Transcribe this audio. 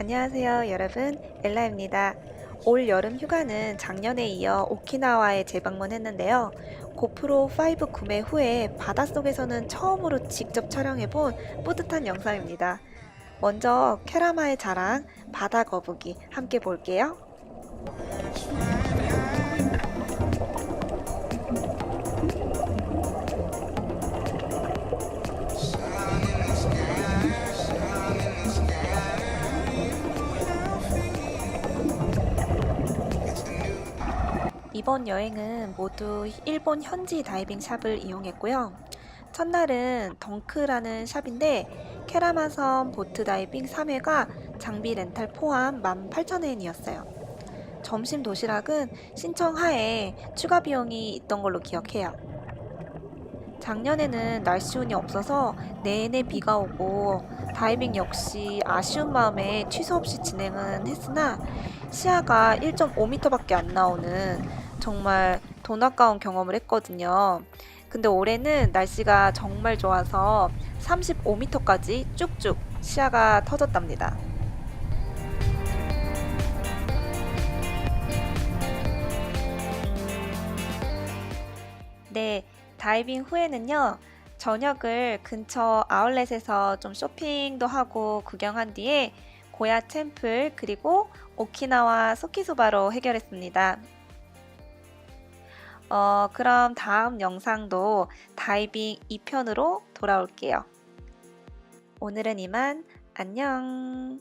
안녕하세요, 여러분. 엘라입니다. 올 여름 휴가는 작년에 이어 오키나와에 재방문했는데요. 고프로 5 구매 후에 바닷속에서는 처음으로 직접 촬영해본 뿌듯한 영상입니다. 먼저 캐라마의 자랑, 바다 거북이 함께 볼게요. 이번 여행은 모두 일본 현지 다이빙 샵을 이용했고요. 첫날은 덩크라는 샵인데 캐라마섬 보트 다이빙 3회가 장비 렌탈 포함 18,000엔이었어요. 점심 도시락은 신청 하에 추가 비용이 있던 걸로 기억해요. 작년에는 날씨 운이 없어서 내내 비가 오고 다이빙 역시 아쉬운 마음에 취소 없이 진행은 했으나 시야가 1.5m밖에 안 나오는 정말 돈 아까운 경험을 했거든요. 근데 올해는 날씨가 정말 좋아서 35m까지 쭉쭉 시야가 터졌답니다. 네, 다이빙 후에는요, 저녁을 근처 아울렛에서 좀 쇼핑도 하고 구경한 뒤에 고야 템플 그리고 오키나와 소키소바로 해결했습니다. 어, 그럼 다음 영상도 다이빙 2편으로 돌아올게요. 오늘은 이만 안녕.